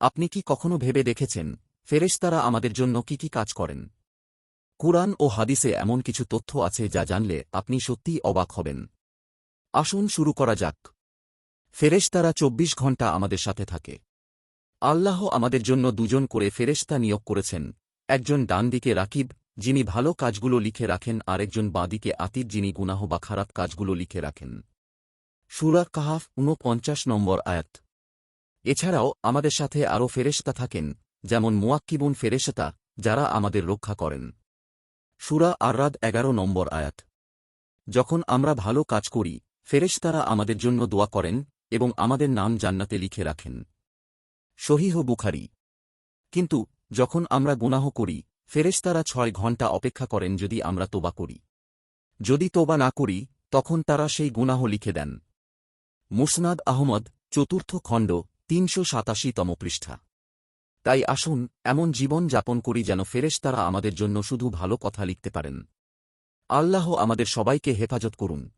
আপনি কি কখনো ভেবে দেখেছেন, ফেরেশতারা আমাদের জন্য কি কি কাজ করেন? কুরআন ও হাদিসে এমন কিছু তথ্য আছে যা জানলে আপনি সত্যিই অবাক হবেন। আসুন শুরু করা যাক। ফেরেশতারা চব্বিশ ঘণ্টা আমাদের সাথে থাকে। আল্লাহ আমাদের জন্য দুজন করে ফেরেশতা নিয়োগ করেছেন, একজন ডান দিকে রাকিব, যিনি ভালো কাজগুলো লিখে রাখেন, আর একজন বাঁদিকে আতির যিনি গুনাহ বা খারাপ কাজগুলো লিখে রাখেন। সুরা কাহাফ ঊনপঞ্চাশ নম্বর আয়াত। এছাড়াও আমাদের সাথে আরও ফেরেশতা থাকেন, যেমন মুয়াক্কিবুন ফেরেশতা, যারা আমাদের রক্ষা করেন। সুরা আররাদ এগারো নম্বর আয়াত। যখন আমরা ভালো কাজ করি, ফেরেশতারা আমাদের জন্য দোয়া করেন এবং আমাদের নাম জান্নাতে লিখে রাখেন। সহিহ বুখারি। কিন্তু যখন আমরা গুনাহ করি, ফেরেশতারা ছয় ঘণ্টা অপেক্ষা করেন যদি আমরা তোবা করি। যদি তোবা না করি, তখন তারা সেই গুনাহ লিখে দেন। মুসনাদ আহমদ, চতুর্থ খণ্ড তিনশো সাতাশিতম পৃষ্ঠা। তাই আসুন, এমন জীবন যাপন করি যেন ফেরেশতারা আমাদের জন্য শুধু ভালো কথা লিখতে পারেন। আল্লাহ আমাদের সবাইকে হেফাজত করুন।